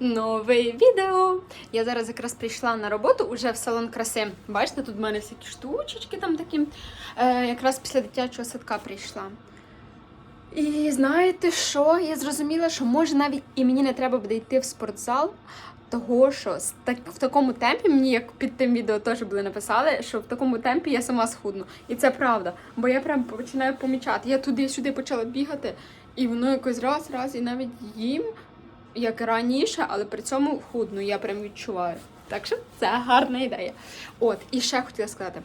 нове відео. Я зараз якраз прийшла на роботу уже в салон краси. Бачите, тут в мене всякі штучечки там такі. Е, якраз після дитячого садка прийшла. І знаєте що? Я зрозуміла, що може навіть і мені не треба буде йти в спортзал, того що в такому темпі мені, як під тим відео теж були написали, що в такому темпі я сама схудну. І це правда. Бо я прям починаю помічати. Я туди-сюди почала бігати, і воно якось раз, раз, і навіть їм, як раніше, але при цьому худну. Я прям відчуваю. Так що це гарна ідея. От, і ще хотіла сказати.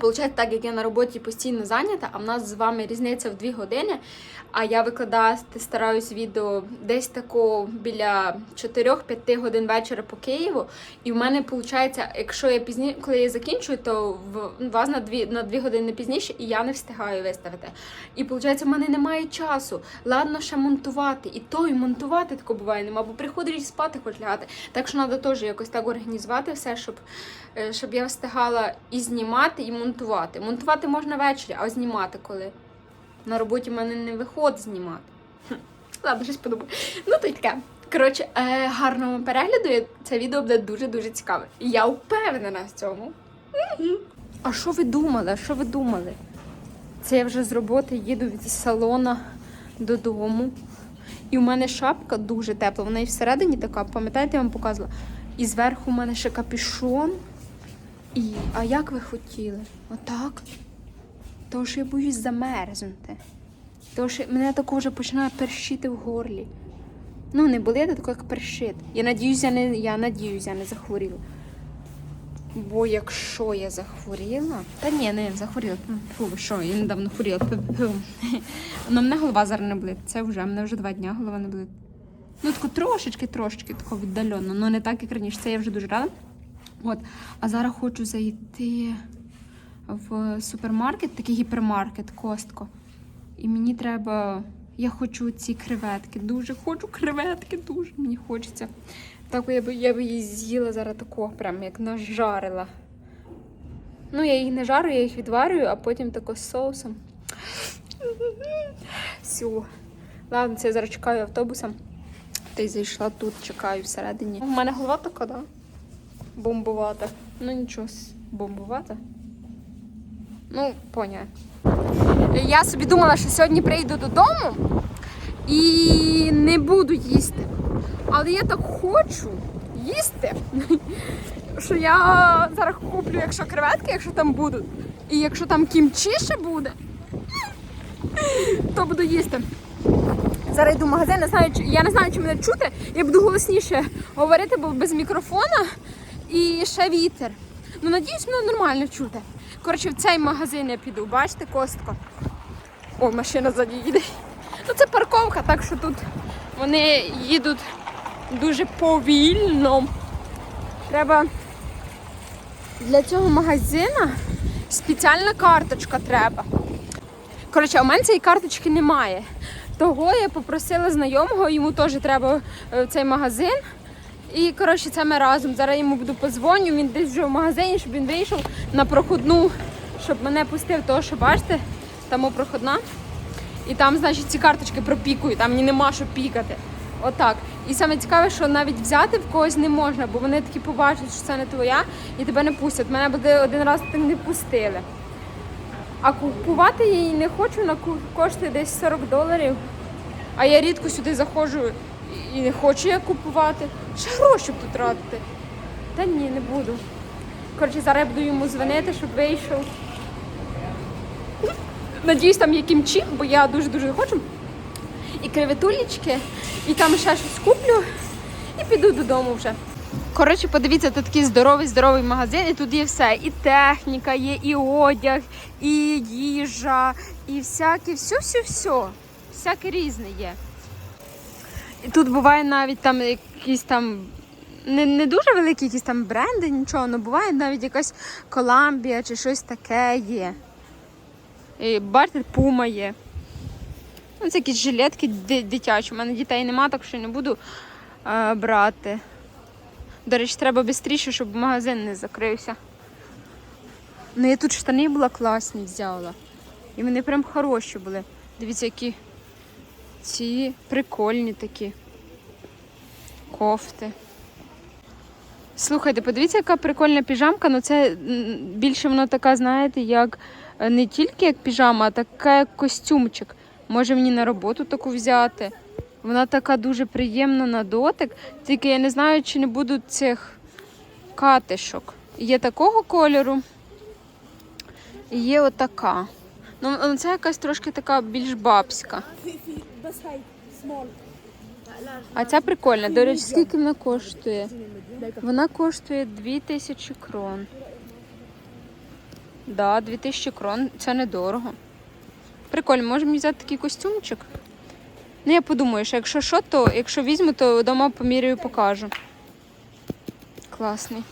Получається, так як я на роботі постійно зайнята, а в нас з вами різниця в 2 години. А я викладати стараюсь відео десь тако біля 4-5 годин вечора по Києву. І в мене виходить, якщо я пізніше, коли я закінчую, то в вас на 2, на 2 години пізніше, і я не встигаю виставити. І виходить, в мене немає часу. Ладно, ще монтувати. І то і монтувати тако буває нема, бо приходиш спати хоч лягати. Так що треба теж якось так організувати все, щоб, е, щоб я встигала і знімати, і монтувати. Монтувати можна ввечері, а знімати коли. На роботі в мене не виходить знімати. Хм, Ладно, щось подумаю. Ну, то й таке. Коротше, е, гарного перегляду. Це відео буде дуже-дуже цікаве. І Я впевнена в цьому. А що ви думали? Що ви думали? Це я вже з роботи їду від салона додому. І у мене шапка дуже тепла. Вона і всередині така, пам'ятаєте, я вам показувала. І зверху у мене ще капюшон. І, а як ви хотіли? Отак? Що я боюсь замерзнути. Що мене тако вже починає першити в горлі. Ну, не болить, а тако як першит. Я надіюсь, я не, я надіюсь, я не захворіла. Бо якщо я захворіла. Та ні, не захворіла. Фу, що, я недавно хворіла. Ну, мене голова зараз не болить. Це вже, мене вже два дня голова не болить. Ну, тако трошечки, трошечки тако віддалено. Ну не так, як раніше. Це я вже дуже рада. От. А зараз хочу зайти в супермаркет, такий гіпермаркет, Костко. І мені треба. Я хочу ці креветки. Дуже хочу креветки, дуже мені хочеться. Так я би я би її з'їла зараз тако, прям як нажарила. Ну, я їх не жарю, я їх відварюю, а потім тако з соусом. Все. Ладно, це я зараз чекаю автобуса. Та й зайшла тут, чекаю всередині. У мене голова така, да? Бомбувата. Ну нічого, бомбувата. Ну, поняла. Я собі думала, що сьогодні прийду додому і не буду їсти. Але я так хочу їсти, що я зараз куплю, якщо креветки, якщо там будуть. І якщо там кімчі ще буде, то буду їсти. Зараз йду в магазин, не знаю, я не знаю, чи мене чути. Я буду голосніше говорити, бо без мікрофона і ще вітер. Ну, надіюсь, мене нормально чути. Коротше, в цей магазин я піду, бачите, костко. О, машина ззаді їде. Ну, це парковка, так що тут вони їдуть дуже повільно. Треба для цього магазина спеціальна карточка треба. Коротше, у мене цієї карточки немає. Того я попросила знайомого, йому теж треба е, цей магазин. І коротше, це ми разом. Зараз йому буду позвоню, він десь вже в магазині, щоб він вийшов на проходну, щоб мене пустив, того що бачите, там проходна. І там, значить, ці карточки пропікують, там ні нема що пікати. Отак. І саме цікаве, що навіть взяти в когось не можна, бо вони такі побачать, що це не твоя, і тебе не пустять. Мене буде один раз так не пустили. А купувати її не хочу, вона ку- коштує десь 40 доларів. А я рідко сюди заходжу і не хочу я купувати. Ще гроші тут тратити. Та ні, не буду. Коротше, зараз я буду йому дзвонити, щоб вийшов. Надіюсь, там є кімчі, бо я дуже-дуже хочу. І креветулечки, і там ще щось куплю і піду додому вже. Коротше, подивіться, тут такий здоровий, здоровий магазин, і тут є все. І техніка є, і одяг, і їжа, і всяке, все, все, все. Всяке різне є. І тут буває навіть там якісь там. Не, не дуже великі якісь там бренди, нічого, але буває навіть якась Коламбія чи щось таке є. І бачите, пума є. Ну, це якісь жилетки дитячі. У мене дітей нема, так що не буду е, брати. До речі, треба швидше, щоб магазин не закрився. Ну, я тут штани була класні взяла. І вони прям хороші були. Дивіться, які ці прикольні такі. кофти. Слухайте, подивіться, яка прикольна піжамка. Ну це більше воно така, знаєте, як е, не тільки як піжама, а така як костюмчик. Може мені на роботу таку взяти. Вона така дуже приємна на дотик. Тільки я не знаю, чи не будуть цих катишок. Є такого кольору. І є отака. Ну, ну, це якась трошки така більш бабська. А ця прикольна. До речі, скільки вона коштує? Вона коштує 2000 крон. Да, 2000 крон, це недорого. Прикольно, можемо взяти такий костюмчик. Ну, я подумаю, що якщо що, то якщо візьму, то вдома поміряю покажу. Класний.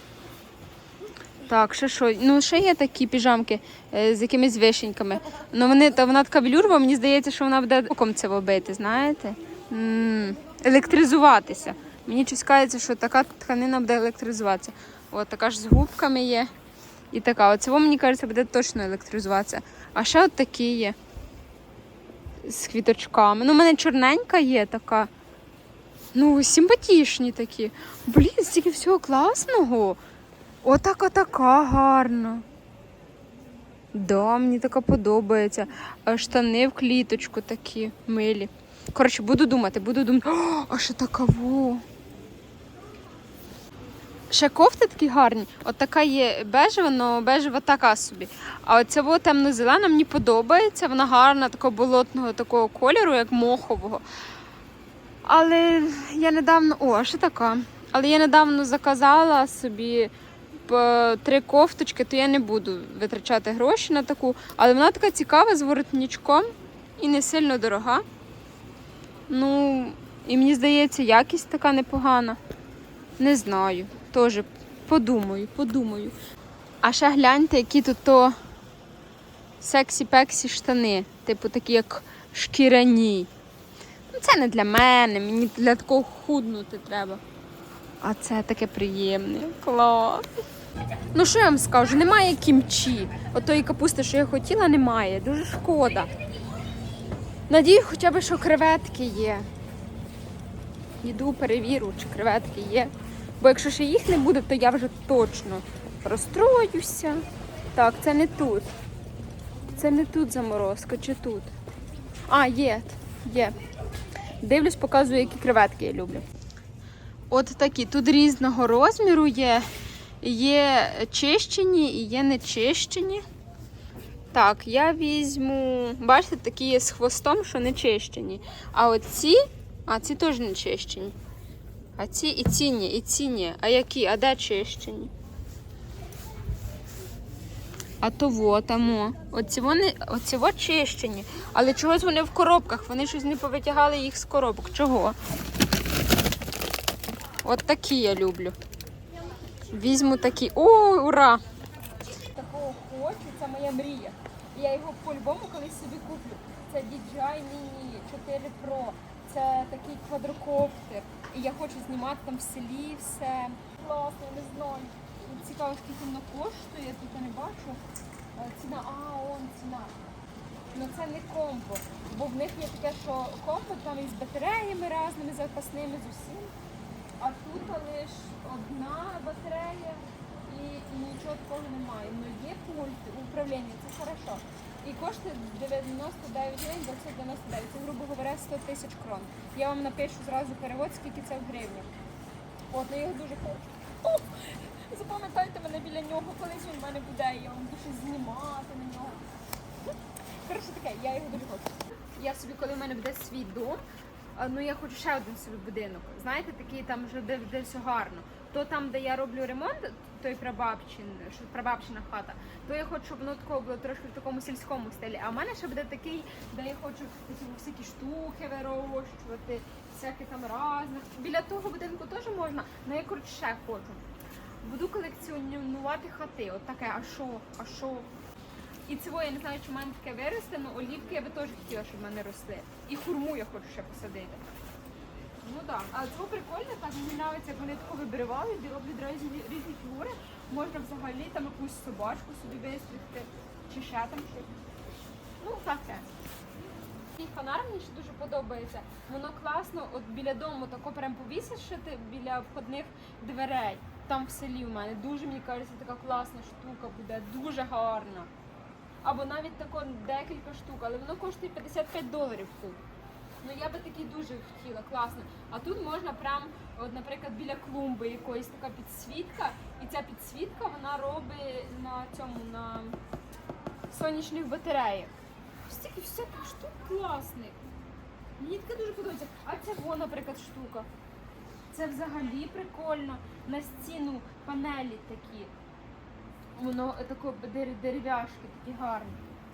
Так, ще що? Ну, ще є такі піжамки е, з якимись вишеньками. Ну, вони, та вона така велюрова, мені здається, що вона буде оком це вбити, знаєте? м електризуватися. Мені щось кажеться, що така тканина буде електризуватися. От така ж з губками є. І така. Оце мені кажеться, буде точно електризуватися. А ще от такі є. З квіточками. Ну, у мене чорненька є така. Ну, симпатичні такі. Блін, стільки всього класного. Отака така гарна. Да, мені така подобається. Штани в кліточку такі милі. Коротше, буду думати, буду думати. О, а що така во? Ще кофти такі гарні. От така є бежева, але бежева така собі. А во темно-зелена мені подобається. Вона гарна, такого болотного такого кольору, як мохового. Але я недавно. О, а що така? Але я недавно заказала собі три кофточки, то я не буду витрачати гроші на таку. Але вона така цікава з воротничком і не сильно дорога. Ну, і мені здається, якість така непогана. Не знаю. Теж подумаю, подумаю. А ще гляньте, які тут то сексі-пексі штани. Типу такі, як шкіряні. Ну, це не для мене, мені для такого худнути треба. А це таке приємне. Клас. Ну що я вам скажу? Немає кімчі. Отої капусти, що я хотіла, немає. Дуже шкода. Надію, хоча б, що креветки є. Йду, перевірю, чи креветки є. Бо якщо ще їх не буде, то я вже точно розстроюся. Так, це не тут. Це не тут заморозка, чи тут? А, є, є. Дивлюсь, показую, які креветки я люблю. От такі. Тут різного розміру є. Є чищені і є нечищені. Так, я візьму. Бачите, такі є з хвостом, що не чищені. А от ці, а ці теж не чищені. А ці і ці і ці. А які? А де чищені? А то во тамо. Оці вони, оці чищені. Але чогось вони в коробках. Вони щось не повитягали їх з коробок. Чого? От такі я люблю. Візьму такі. О, ура! Такого хочу, це моя мрія. Я його по-любому колись собі куплю. Це DJI Mini 4 Pro. Це такий квадрокоптер. І я хочу знімати там в селі все. Класно, не знаю. Цікаво, скільки воно коштує, я тут не бачу. Е, Ціна, а, он ціна. Ну це не комбо. Бо в них є таке, що комбо там із батареями різними, запасними з усім. А тут лише одна батарея і, і нічого такого немає. Ну є пульт управління, це хорошо. І коштує 99 гривень 999, це, грубо говоря, 100 тисяч крон. Я вам напишу зразу перевод, скільки це в гривнях. От, ну я його дуже хочу. О, запам'ятайте мене біля нього, колись він в мене буде, я вам буду знімати на нього. Коротше таке, я його дуже хочу. Я собі, коли в мене буде свій дом, ну я хочу ще один собі будинок. Знаєте, такий там вже де, де все гарно. То там, де я роблю ремонт, той прабабчин, що прабабчина хата, то я хочу, щоб воно такого було трошки в такому сільському стилі. А в мене ще буде такий, де я хочу такі всякі штуки вирощувати, всяке там разне. Біля того будинку теж можна, але я коротше ще хочу. Буду колекціонувати хати. От таке, а що, а що? І цього я не знаю, чи в мене таке виросте, але олівки я би теж хотіла, щоб в мене росли. І хурму я хочу ще посадити. Ну так, а це прикольно, так мені подобається, як вони тако вибривали, роблять різні, різні фігури. Можна взагалі там якусь собачку собі вистригти, чи ще там щось. Ну, таке. Цей фонар мені ще дуже подобається. Воно класно, от біля дому тако прям повісиш, біля входних дверей. Там в селі у мене дуже мені кажеться, така класна штука буде, дуже гарна. Або навіть тако декілька штук, але воно коштує 55 доларів тут. Ну я би такий дуже хотіла, класно. А тут можна прям, от, наприклад, біля клумби якоїсь така підсвітка, і ця підсвітка вона робить на цьому на сонячних батареях. Стільки всяких штук класних. Мені таке дуже подобається. А це во, наприклад, штука. Це взагалі прикольно. На стіну панелі такі. Воно е, тако дер- дерев'яшки такі гарні.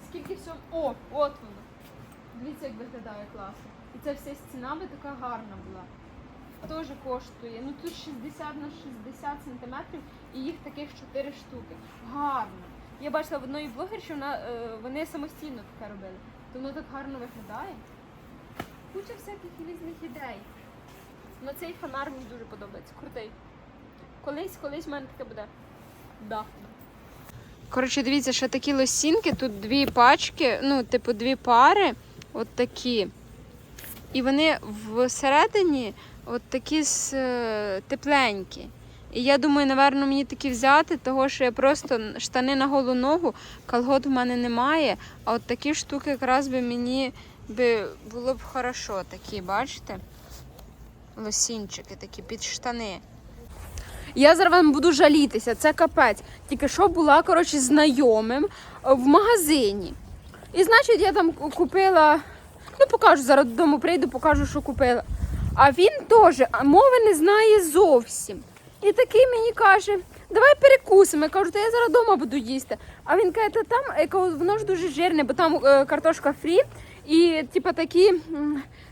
Скільки всього. О, от воно. Дивіться, як виглядає класно. І ця вся стіна би така гарна була. Теж коштує. Ну тут 60 на 60 сантиметрів і їх таких 4 штуки. Гарно. Я бачила в одної блогерші, вона, е, вони самостійно таке робили. То воно так гарно виглядає. Куча всяких різних ідей. Ну цей фонар мені дуже подобається. Крутий. Колись, колись в мене таке буде. Да. Коротше, дивіться, що такі лосінки, тут дві пачки, ну, типу, дві пари, от такі. І вони всередині от такі с- е, тепленькі. І я думаю, напевно, мені такі взяти, того що я просто штани на голу ногу, колгот в мене немає. А от такі штуки якраз би мені би було б хорошо. Такі, бачите? Лосінчики такі під штани. Я зараз буду жалітися, це капець. Тільки що була, коротше, знайомим е, в магазині. І значить, я там купила, ну покажу, зараз додому прийду, покажу, що купила. А він теж мови не знає зовсім. І такий мені каже, давай перекусимо. Я кажу, та я зараз вдома буду їсти. А він каже, та там я воно ж дуже жирне, бо там е, картошка фрі і типа такі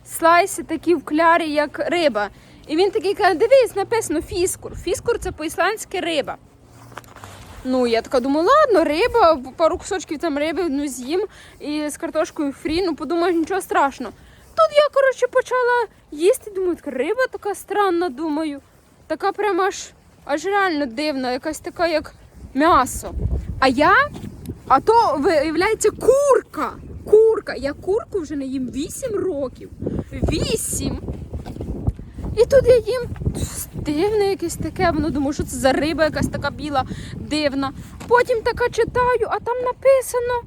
слайси, такі в клярі, як риба. І він такий каже, дивись, написано фіскур. Фіскур це по-ісландськи риба. Ну, я така думаю, ладно, риба, пару кусочків там риби ну, з'їм і з картошкою фрі, ну подумаю, нічого страшного. Тут я, коротше, почала їсти, думаю, така риба така странна, думаю. Така прямо аж, аж реально дивна, якась така, як м'ясо. А я, а то виявляється курка. Курка. Я курку вже не їм 8 років. 8! І тут я їм дивне якесь таке, воно думаю, що це за риба якась така біла, дивна. Потім така читаю, а там написано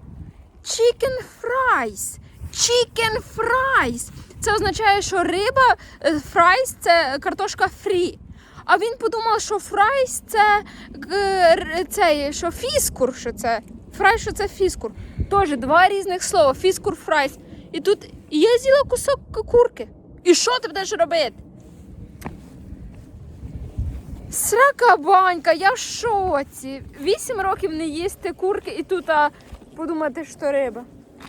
chicken fries. Chicken fries. Це означає, що риба е, fries – це картошка фрі. А він подумав, що фрайс це, е, це що фіскур, що це. Фрай, що це фіскур. Теж два різних слова. Фіскур, фрайс. І тут і я з'їла кусок курки. І що ти будеш робити? Срака банька, я в шоці. Вісім років не їсти курки і тут а, подумати, що риба.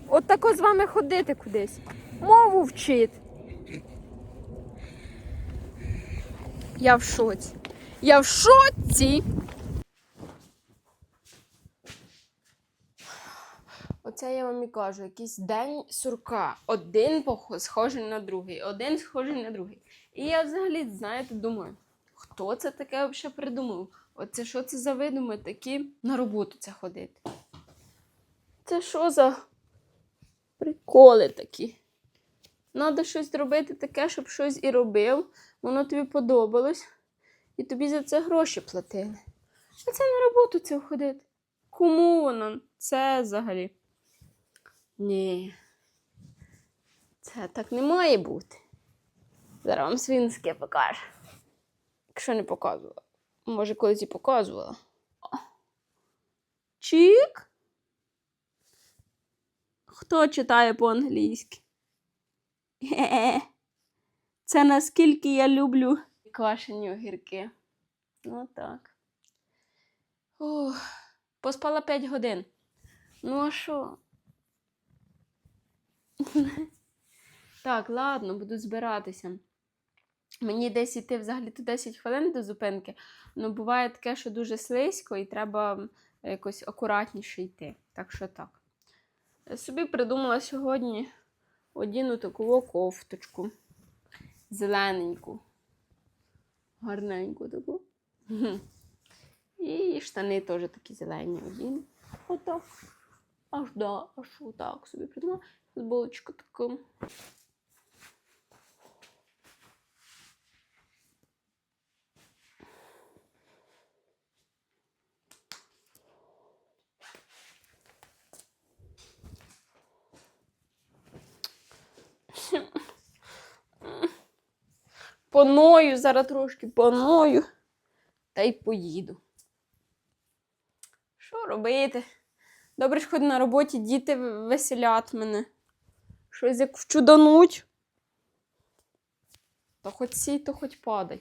От тако з вами ходити кудись. Мову вчить. Я в шоці. Я в шоці. Оце я вам і кажу, якийсь день сурка. Один схожий на другий, один схожий на другий. І я взагалі, знаєте, думаю, хто це таке взагалі придумав? Оце що це за видуми такі на роботу це ходити? Це що за приколи такі? Надо щось робити таке, щоб щось і робив, воно тобі подобалось, і тобі за це гроші платили. А це на роботу це ходити. Кому воно це взагалі? Ні. Це так не має бути. Зараз вам свинське покажу. Якщо не показувала. Може, колись і показувала. Чік. Хто читає по-англійськи? Це наскільки я люблю квашені огірки. Ну так. Ух, поспала 5 годин. Ну а що? Так, ладно, буду збиратися. Мені десь йти взагалі то 10 хвилин до зупинки. Ну, буває таке, що дуже слизько, і треба якось акуратніше йти. Так що так. Собі придумала сьогодні одіну таку кофточку. Зелененьку. Гарненьку таку. І штани теж такі зелені одіну. Ото. Аж да, аж отак собі придумала. Футболочку таку. Поною, зараз трошки поною, та й поїду. Що робити? Добре, що хоч на роботі діти веселять мене. Щось як вчудануть. То хоч сій, то хоч падай.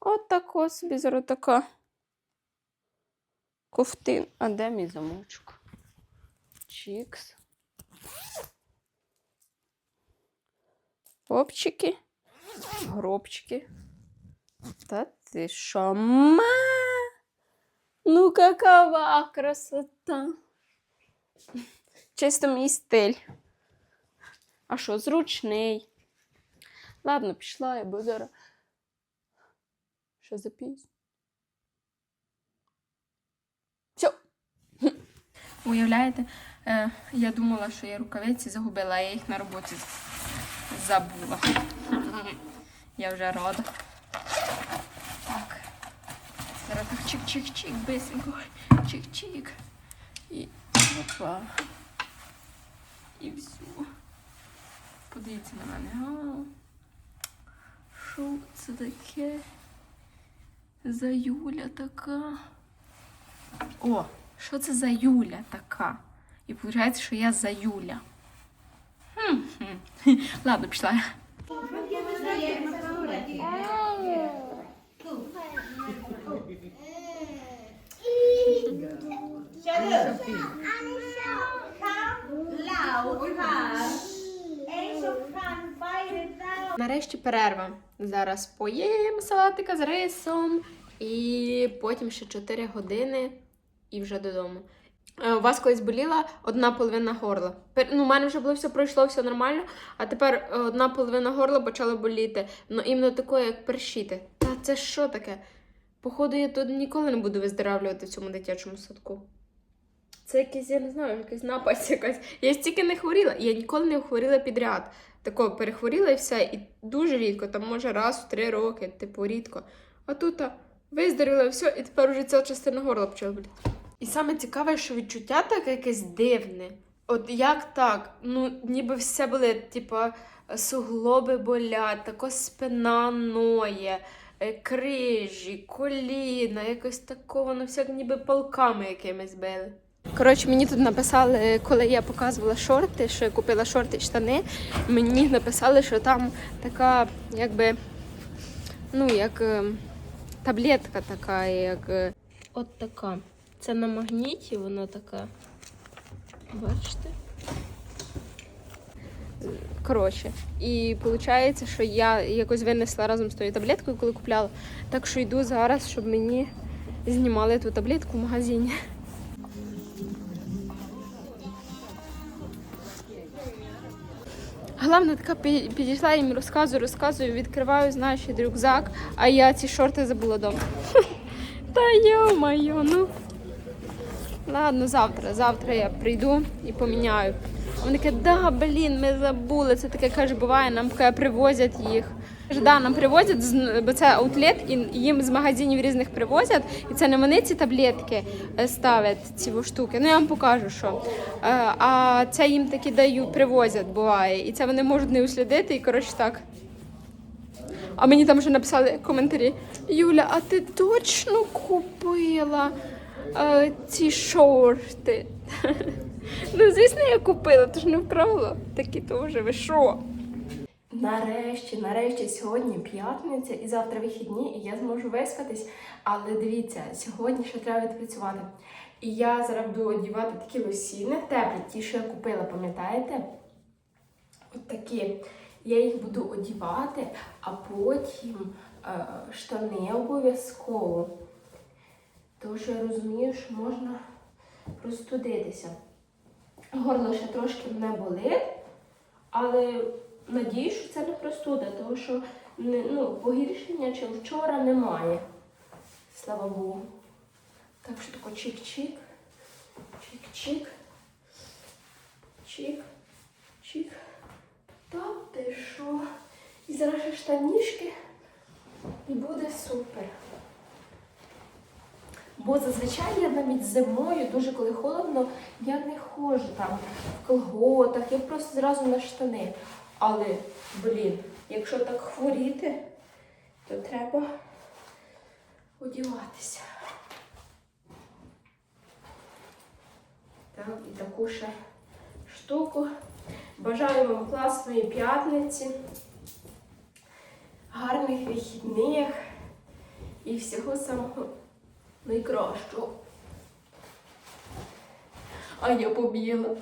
От тако собі зараз така. Ковтин. А де мій замочок? Чікс. Опчики. Гробчики. Та ти що, ма? Ну, какова красота. Чисто мій стиль. А що, зручний. Ладно, пішла я, бо зараз. Що за пісню? Все. Уявляєте, е, я думала, що я рукавиці загубила, а я їх на роботі забула. Я вже рада. Так. Зараз чик-чик-чик, бисенько. Чик-чик. І опа. І все. Подивіться на мене. Що це таке? За Юля така. О, що це за Юля така? І виходить, що я за Юля. Хм-хм. Ладно, пішла. я. Нарешті перерва. Зараз поїм салатика з рисом, і потім ще 4 години і вже додому. Е, У вас колись боліла одна половина горла. Ну, у мене вже було все пройшло, все нормально, а тепер е, одна половина горла почала боліти. Ну, іменно такое, як першіти. Та це що таке? Походу, я тут ніколи не буду виздоравлювати в цьому дитячому садку. Це якийсь, я не знаю, якась напасть якась. Я стільки не хворіла, я ніколи не хворіла підряд. Тако перехворіла і все, і дуже рідко, там може раз в три роки, типу рідко. А тут виздоровіла все, і тепер вже ця частина горла почала боліти. І саме цікаве, що відчуття таке якесь дивне. От як так? Ну, ніби все болить, типу, суглоби болять, тако спина ноє, крижі, коліна, якось такого, воно все ніби палками якимись били. Коротше, мені тут написали, коли я показувала шорти, що я купила шорти і штани, мені написали, що там така, якби, ну, як е, таблетка така, як. е, От така. Це на магніті, вона така. Бачите? Коротше, і виходить, що я якось винесла разом з тою таблеткою, коли купляла. Так що йду зараз, щоб мені знімали ту таблетку в магазині. Головне, така підійшла їм розказую, розказую, відкриваю, значить, рюкзак, а я ці шорти забула вдома. Та йо-моє, ну. Ладно, завтра. Завтра я прийду і поміняю. Вони таке, да, блін, ми забули. Це таке каже, буває, нам каже, привозять їх. Каже, да, нам привозять, бо це аутлет, і їм з магазинів різних привозять. І це не вони ці таблетки е, ставлять, ці штуки. Ну я вам покажу, що. Е, А це їм такі дають, привозять, буває. І це вони можуть не услідити, і коротше так. А мені там вже написали коментарі. Юля, а ти точно купила е, ці шорти? ну, звісно, я купила, то ж не вкрала. Такі теж, ви що? Нарешті, нарешті, сьогодні п'ятниця і завтра вихідні, і я зможу виспатись. Але дивіться, сьогодні ще треба відпрацювати. І я зараз буду одягати такі лосіни, теплі, ті, що я купила, пам'ятаєте? От такі. Я їх буду одівати, а потім е, штани обов'язково. Тому що я розумію, що можна простудитися. Горло ще трошки мене болить, але надію, що це не простуда, тому що ну, погіршення чи вчора немає. Слава Богу. Так що тако чик-чик, чик-чик, чик, Чик. Та ти що? І зараз ще штанішки. І буде супер. Бо зазвичай я навіть зимою, дуже коли холодно, я не ходжу там в колготах, я просто зразу на штани. Але, блін, якщо так хворіти, то треба одіватися. Так, і таку ще штуку. Бажаю вам класної п'ятниці, гарних вихідних і всього самого найкращого. А я побігла.